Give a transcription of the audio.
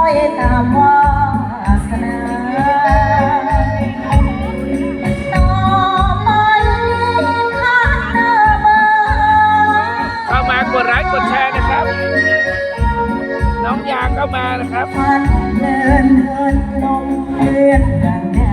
อยตามวาสนาต่อมาข้างหน้มาเข้ามากดไลค์กดแชร์นะครับ น้องยาเข้ามานะครับเลื่นเลื่นลงเลื่อนดังแ